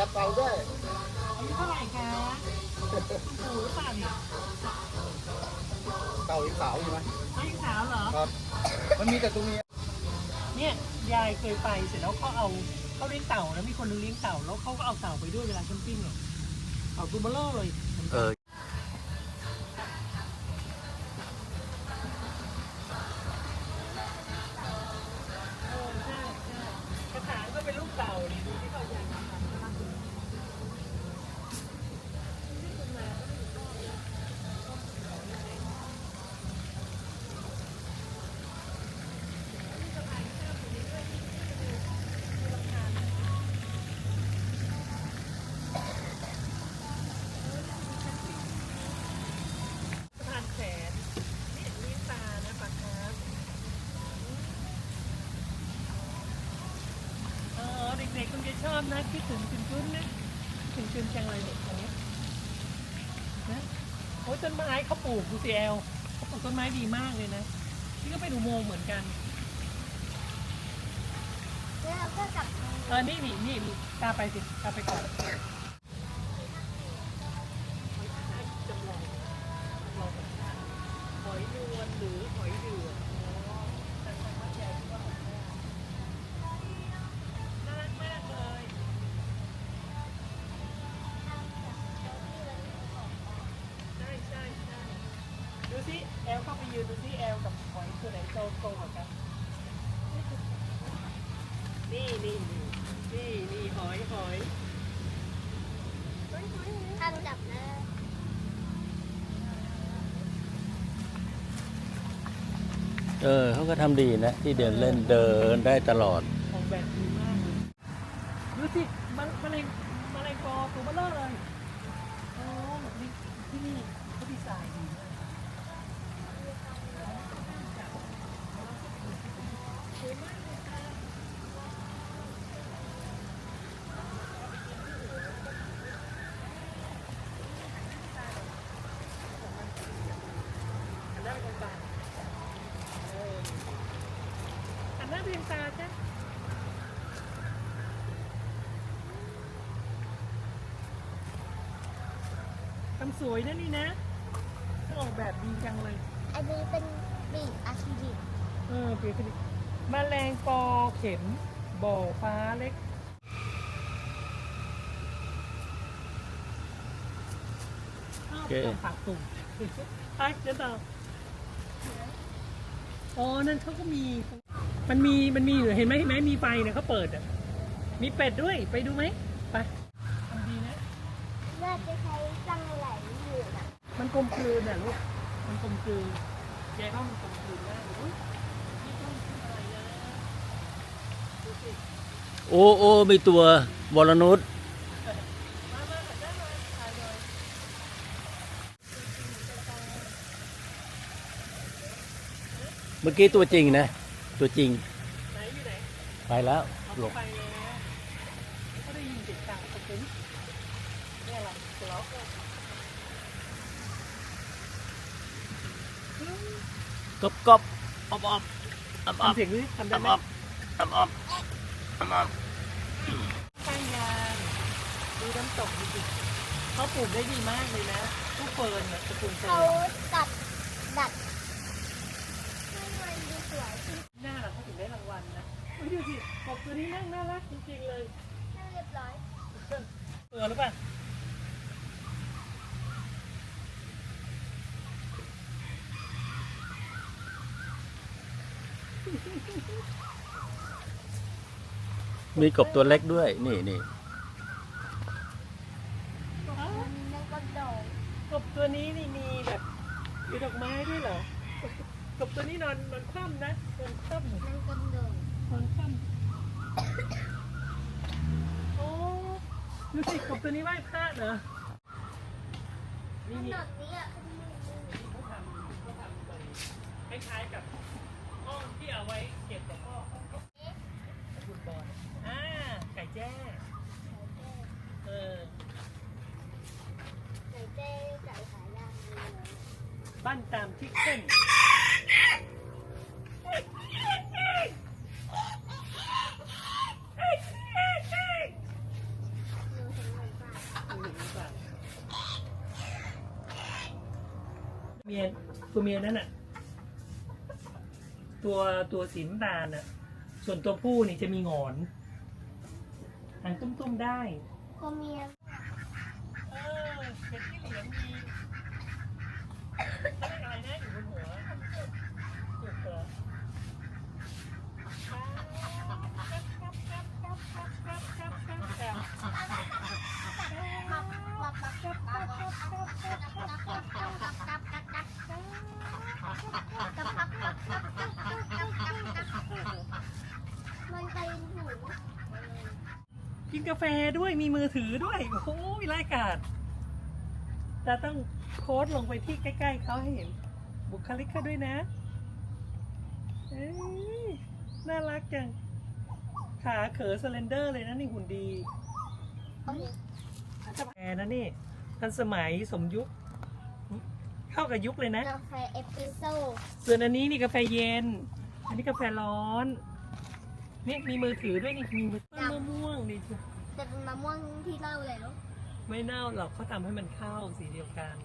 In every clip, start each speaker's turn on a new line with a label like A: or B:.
A: ตาเนี่ย
B: จับเต่าด้วย
A: อายุเท่าไหร่คะสูงหรือเปล่าเนี่ย
B: เต่าอีขาวอยู่ไหม
A: อายุสาวเหรอ
B: ครับ มันมีแต่ตัวเมีย
A: เนี่ยยายเคยไปเสร็จแล้วเขาเอาเขาเลี้ยงเต่าแล้วมีคนนึงเลี้ยงเต่าแล้วเขาก็เอาเต่าไปด้วยเวลาแคมปิ้งเนี่ยเต่าตัวเบลอเลย ด็กคนนี้นะโอ้ยต้นไม้เขาปลูกดูสิแอลเขาปลูกต้นไม้ดีมากเลยนะนี่ก็เป็นอุโมงค์เหมือนกัน
C: แล้วก็กลับมา
A: เออนี่นี่นี่นี่ตามไปสิตามไปก่อน ดูสิแอลเข้าไปยืนดูสิแอลกับหอยตัวไหนโตโตกว่ากันนี่นี่นี่นี่นี่หอยหอย
C: ทำจับนะ
D: เออเขาก็ทำดีนะ ที่เดินเล่นเดินได้ตลอด
A: ออกแบบดีมากเลยดูสิมันมะเร็งมะเร็งปอตัวเบลอเลยโอ้นี่ที่นี่เขาดีไซน์ดีมากสวยมากเลยค่ะ หันหน้าไปทางตาเออหันหน้าไปทางตาจ้ะทำสวยนะนี่นะออกแบบดีจังเลย
C: อันนี้เป็นบีบอะคริลิก
A: เออเปลี่ยนกัน ดิแมลงปอเข็มบ่อฟ้าเล็กอ้าว
D: โอเค
A: ต้องผักตุ่มไปเดี๋ยวต่ออ๋อ นั่นเขาก็มี มันมี มันมีอยู่เห็นไหมเห็นไหมมีไฟเนี่ยเขาเปิดอะ มีเป็ดด้วย ไปดูไหม ไปทำดีนะ
C: เลือดจะใช้จังไหลอยู่นะ
A: มันกลมกลืนอะลูก มันกลมกลืนแกเข้ามันกลมกลืนมากเลยอุ๊ยนี่ต้องทำอะไรนะดูสิ
D: โอ้โอ้มีตัววรนุช
A: มามาขอได้มาถ่ายเลย
D: เมื่อกี้ตัวจริงนะ ตัวจริง
A: ไหนอยู่ไหน
D: ไปแล้ว
A: เอา
D: หล
A: เข้า
D: บ
A: ไปแล้วก็ได้ยินเสียงดังตะกุ้นนี่อะไรกล็อกเหรอก
D: บกบอบอบอบอบ
A: ทำเสียงนี้ทำได้
D: อบ
A: ไหม
D: อบอบอบอบ อบ
A: ข้างยางดูน้ำตกดูสิเขาปลูกได้ดีมากเลยนะทุกเฟิร์นเนี่ยตระกูลเฟิ
C: เขา
A: ร์น
C: ตัดดัดให้มันดูสวยขึ้น
A: หน้าเราเขาถึงได้รางวัลนะอุ๊ยดูสิกบตัวนี้นั่งน่ารักจริงๆเลย
C: ให้เรียบร้อย
A: เออหรือเปล่า
D: มีกบตัวเล็กด้วย นี่นี่
C: ก
A: บตัวนี้นี่มีแบบมีดอกไม้ด้วยเหรอกบตัวนี้นอนนอนคว่ำนะนอนคว่ำ
C: มันกระโดด
A: นอนคว่ำโอ้ดูสิกบตัวนี้ไหว้พระเหรอนี่นี่
C: นาดนี้อะ
A: คล้ายๆกับห้องที่เอาไว้เก็บกับพ่อ ปั้นตามที่ขึ้น เมียตัวเมียนั่นน่ะ ตัวตัวสีน้ำตาลน่ะ ส่วนตัวผู้นี่จะมีงอนหางตุ้มๆได้
C: ตัวเมีย
A: เออเป็นที่เหลียงดี เขาเรียกอะไรนะอยู่บนหัวจุกเหรอ
C: มันไปหู
A: กินกาแฟด้วยมีมือถือด้วย โอ้โหรายการ แต่ต้องโค้ดลงไปที่ใกล้ๆเขาให้เห็นบุคลิกเขาด้วยนะเอ้ยน่ารักจัง ขาเขอสเลนเดอร์เลยนะนี่หุ่นดี
C: โอเค
A: กาแฟนะนี่ทันสมัยสมยุค เข้ากับยุคเลยนะ
C: กาแฟเอสเปรสโซ่
A: ส่วนอันนี้นี่กาแฟเย็น อันนี้กาแฟร้อน นี่มีมือถือด้วยนี่มีมือต้นมะม่วงนี่จ้ะ
C: แต่เป็นมะม่วงที่เน่าแล้ว
A: ไม่เน่าหรอกเขาทำให้มันเข้าสีเดียวกัน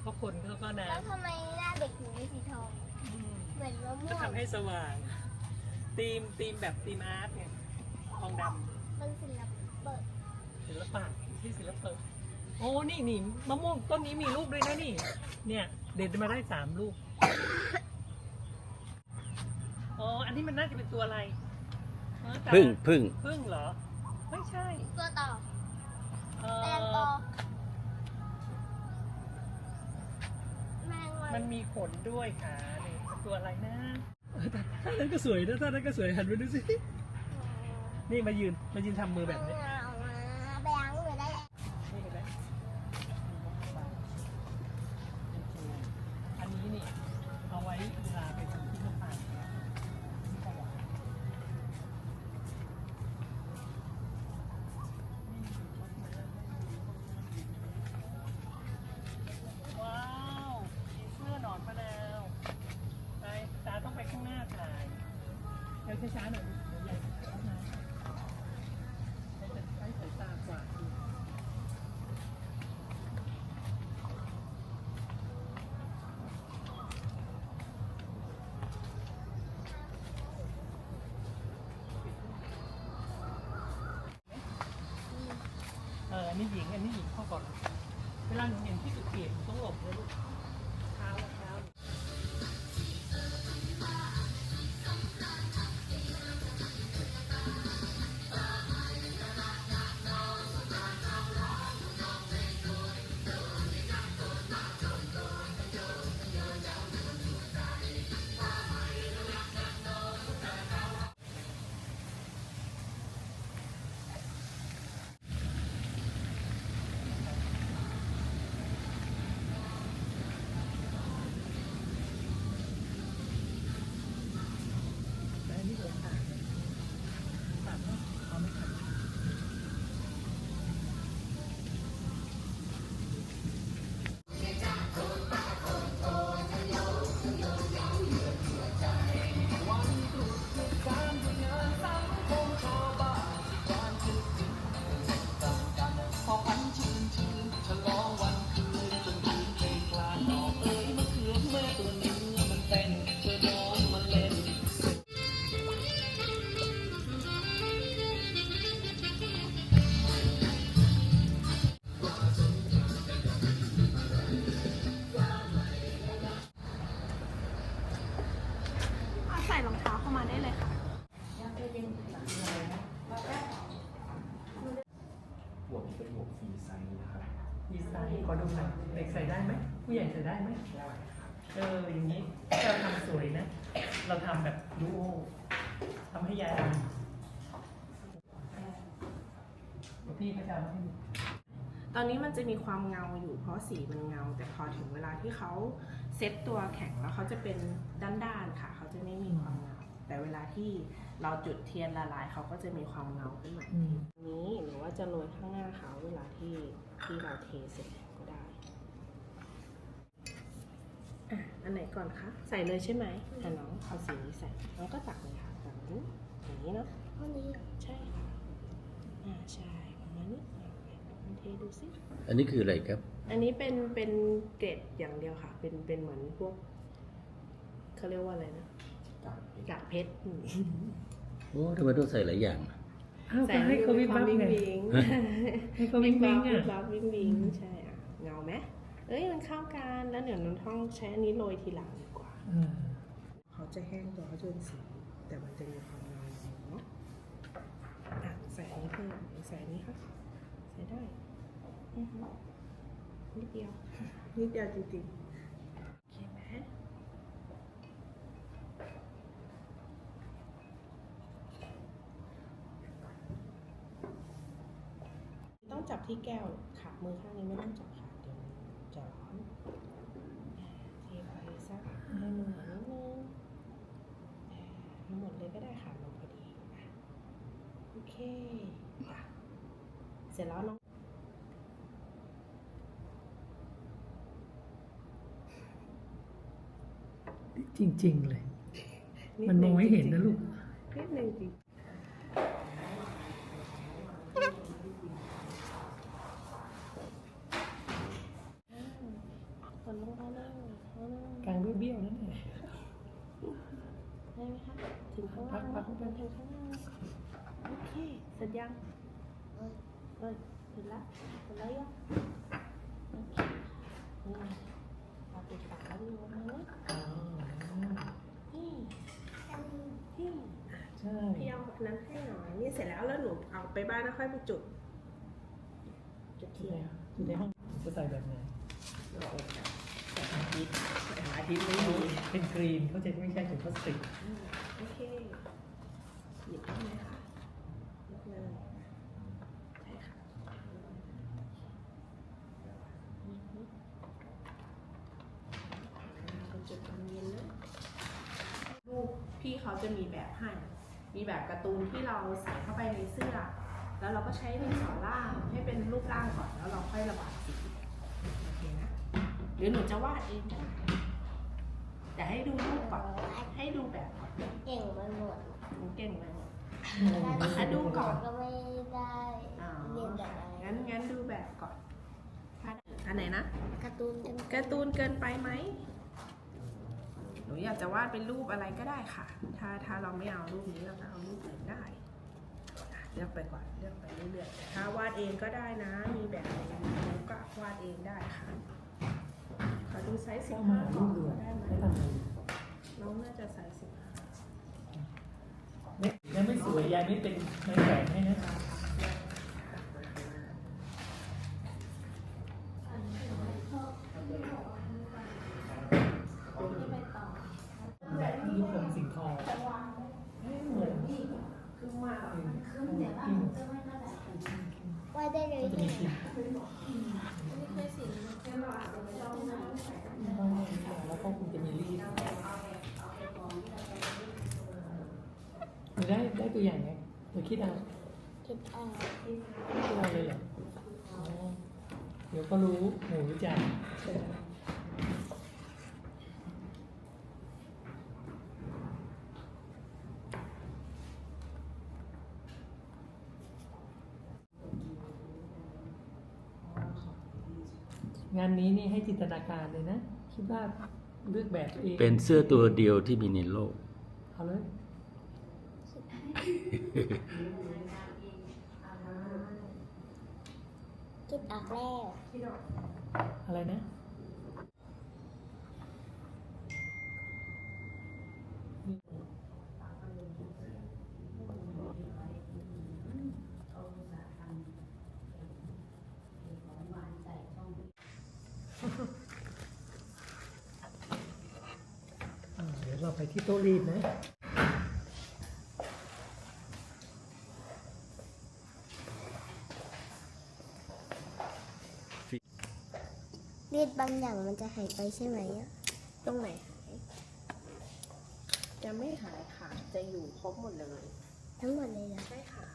A: เพราะคนเขาก็นะ
C: แล้วทำไมหน้าเด็กถึงมีสีทอง
A: อืม
C: เหมือนมะม่
A: ก็
C: วง
A: ทำให้สว่างธีมธีมแบบธีมอาร์ตเนี่ยทองดำ
C: มันศิลปะ
A: ศิลปะที่ศิลปะโอ้นี่นี่มะม่วงต้นนี้มีลูกด้วยนะนี่ เนี่ย เด็ดมาได้สามลูกอ๋ออันนี้มันน่าจะเป็นตัวอะไรอ๋อตา
D: พึ่งพึ่ง
A: พึ่งเหรอ ไม่ใช่
C: ตัวต่อ
A: เอ
C: แมงป
A: อ
C: อแมงวั
A: มันนมีขนด้วยค่ะนี่ตัวอะไรนะเออท่านั้นก็สวยนะท่านั้นก็สวยหันไปดูสิ นี่มายืนมายืนทำมือแบบนี้
C: เอามาแบงค์หรือได้
A: นี่เห็นไหมอันนี้นี่ เอาไว้เวลาไปทำที่น้ำตาลที่ตลาดว้าวผีเสื้อหนอนมะนาวไปตาต้องไปข้างหน้าถ่ายเดี๋ยว ช้าๆหน่อยเดี๋ยวใหญ่ช้าๆให้จะใช้สายตากว่าเอออันนี้หญิง อันนี้หญิงเข้าก่อน เวลาหนูเห็นที่จุดเปลี่ยน เราทำแบบดูโอทำให้ยายอ่านเดี๋ยวพี่เขาจะเอามาให้ดู
E: ตอนนี้มันจะมีความเงาอยู่เพราะสีมันเงา แต่พอถึงเวลาที่เขาเซ็ตตัวแข็งแล้วเขาจะเป็นด้านๆค่ะ เขาจะไม่มีความเงา แต่เวลาที่เราจุดเทียนละลายเขาก็จะมีความเงาขึ้นมา
A: อืม
E: นี้หรือว่าจะโรยข้างหน้าเขาเวลาที่ที่เราเทเสร็จก็ได้ อะอันไหนก่อนคะ ใส่เลยใช่ไหมอะน้องเอาสีนี้ใส่น้องก็ตักเลยค่ะแบบนี้อย่างนี้เนาะ
C: ห้องนี้
E: ใช่ค่ะอ่าใช่ประมาณนี้อะลองเทดูสิ
D: อันนี้คืออะไรครับ
E: อันนี้เป็นเป็นเกรดอย่างเดียวค่ะ เป็นเป็นเหมือนพวกเขาเรียกว่าอะไรนะ
B: กากเพชร
E: กากเพชรอืม
D: โอ้ทำไมต้องใส่หลายอย่าง
A: อ้าวก็ให้เขาวิบวับ
E: วิ่ง
A: ไง
E: วิง
A: ให้เขาวิงวิง
E: วิ
A: อะ
E: บวับวิ่งวิงใช่อะเงาไหม เอ้ยมันเข้ากันแล้วเดี๋ยวน้องท่องใช้อันนี้โรยทีหลังดีกว่า
A: อ่า
E: เขาจะแห้งตัวเขาจะเป็นสี แต่มันจะมีความเงาอยู่เนาะอะใส่อันนี้เพิ่มใส่อันนี้ค่ะใส่ได้อือฮึนิดเดียว นิดเดียวจริงๆโอเคไหมต้องจับที่แก้วค่ะมือข้างนี้ไม่ต้องจับค่ะเดี๋ยวมันจะร้อนเทไปสักให้เหนือนิดนึงทั้งหมดเลยก็ได้ค่ะลงพอดีอะโอ เคอะเสร็จแล้วน้อง
A: จริง ๆ เลย มันมองไม่เห็นนะลูก
E: นิดนึงจริงคนลงมานั่งมานั่ง
A: กลางเบี้ยวๆนั่นแหละ
E: ได้ไหมคะถึงข้างล่าง
A: พักๆ
E: ถึงข้างล่างโอ เคเสร็จยังเอ้ยเอ้ยเสร็จละเสร็จแล้วยังโอเคนี่เราปิดฝาแล้วดูมานะนี่นี่
A: ใช่
E: พี่เอาอันนั้นให้หน่อยนี่เสร็จแล้วแล้วหนูเอาไปบ้านแล้วค่อยไปจุดจุด
A: ที่
E: เที
A: ไหน
E: ยน
A: อยู่ในห้องจะใส่แบบไหน
E: อาทิตย์อาทิตย์ไม่มี
A: เป็นกรีนเขาจะไม่ใช่ถุงพลาสติก
E: โอเค หยิบได้ไหมคะหยิบเลยใช่ค่ะอือฮึเป็นจุดความเย็นนะรูปพี่ เขาจะมีแบบให้ มีแบบการ์ตูนที่เราใส่เข้าไปในเสื้อ แล้วเราก็ใช้ดินสอล่างให้เป็นรูปร่างก่อน แล้วเราค่อยระบายสีโอเคนะ หรือหนูจะวาดเองก็ได้แต่ให้ดูรูปก่อน ให้ดูแบบก่อน
C: เก่งไปหมด
E: หนูเก่งไหม
C: แต่
E: อะดูก่อน
C: ก็ไม่ได้
E: อ๋อ
C: เรียนแบบอะไร
E: งั้นงั้นดูแบบก่อนถ้าอันไหนนะ
C: การ์ตูนกัน
E: การ์ตูนเกินไปไหมูอยากจะวาดเป็นรูปอะไรก็ได้ค่ะ ถ้าถ้าเราไม่เอารูปนี้เราก็เอารูปอื่นได้เลือกไปก่อนเลือกไปเรื่อยๆถ้าวาดเองก็ได้นะ มีแบบอะไหนูก็วาดเองได้ค่ะขอดูไซส์สิบห้า
A: กเรือ
E: ได้ไหม
A: ไม่ทำอะไร
E: น้องน่าจะไซส์สิบห้า
A: ไม่ยังไม่สวยยายไม่เป็นไม่แฝงให้นะลูกผมสิงทองเหมือน
C: ว่าได้เลย
A: ก็จะมีกลิ่นแล้วก็คงจะมีรีดหนูได้ได้ตัวอย่างไงหนูคิดเอา
C: คิดเอา
A: คิดเอาเลยเหรออ๋อเดี๋ยวก็รู้หนูรู้จัก งานนี้นี่ให้จินตนาการเลยนะ คิดว่าเลือกแบบเอง
D: เป็นเสื้อตัวเดียวที่มีในโลก
A: เอาเลย
C: คิดออกแล้ว
A: อะไรนะ อ่าเดี๋ยวเรา ไปที่โต๊ะรีดนะ
C: รีดบางอย่างมันจะหายไปใช่ไหมอะ
E: ตรงไหนหายจะไม่หายค่ะ จะอยู่ครบหมดเลย
C: ทั้งหมดเลยนะ
E: ใช่ค่ะ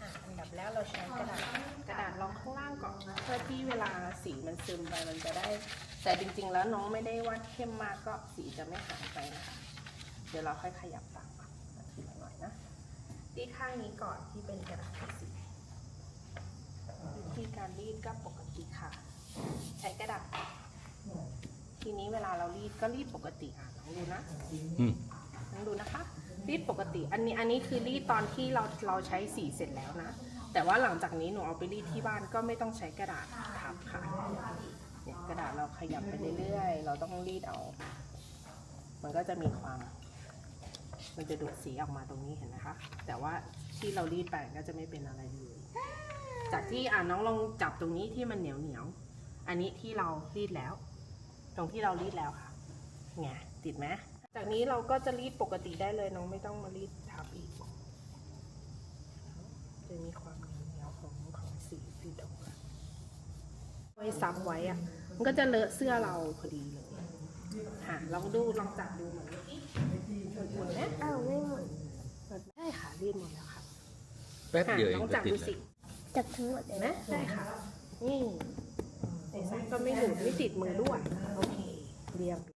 E: อะอันดับแรกเราใช้กระดาษกระดาษรองข้างล่างก่อนเพื่อที่เวลาสีมันซึมไปมันจะได้ แต่จริงๆแล้วน้องไม่ได้วาดเข้มมากก็สีจะไม่หายไปนะคะเดี๋ยวเราค่อยขยับตามก่อนทีละหน่อยนะที่ข้างนี้ก่อนที่เป็นกระดาษสีที่ธีการรีดก็ปกติค่ะ ใช้กระดาษทีนี้เวลาเรารีดก็รีดปกติอะลองดูนะ
D: อืม
E: ลองดูนะคะ รีดปกติ อันนี้อันนี้คือรีดตอนที่เราเราใช้สีเสร็จแล้วนะ แต่ว่าหลังจากนี้หนูเอาไปรีดที่บ้านก็ไม่ต้องใช้กระดาษทับค่ะเนี่ยก ระดาษเราขยับไปเรื่อยๆ เราต้องรีดเอา มันก็จะมีความ มันจะดูดสีออกมาตรงนี้เห็นไหมคะ แต่ว่าที่เรารีดไปก็จะไม่เป็นอะไรเลยจากที่อ่าน้องลองจับตรงนี้ที่มันเหนียวเหนียว อันนี้ที่เรารีดแล้ว ตรงที่เรารีดแล้วค่ะไงติดไหมจากนี้เราก็จะรีดปกติได้เลยน้องไม่ต้องมารีดทับอีก จะมีความเหนียวของของสีรีดออกมาไว้ซับไว้อะ มันก็จะเลอะเสื้อเราพอดีเลยค่ะลองดูลองจับดูเหมือนเมื่อกี้หมดไหม
C: เอาไม่หมด
E: ได้ค่ะรีดหมดแล้วค่ะ
D: แป๊บ
E: ค่ะ
D: เดียวเอ
E: ล
D: ง
E: อง
D: ก็
E: จับ
D: ติด
E: ดู
D: แล้
E: สิ
D: ว
C: จับทั้งหมดเล
E: เห็
C: ย
E: นไหม
C: นะ
E: ได้ค่ะนี่ในไซส์ก็ไม่หลุดไม่ติดมือด้วยโอเคเรียบ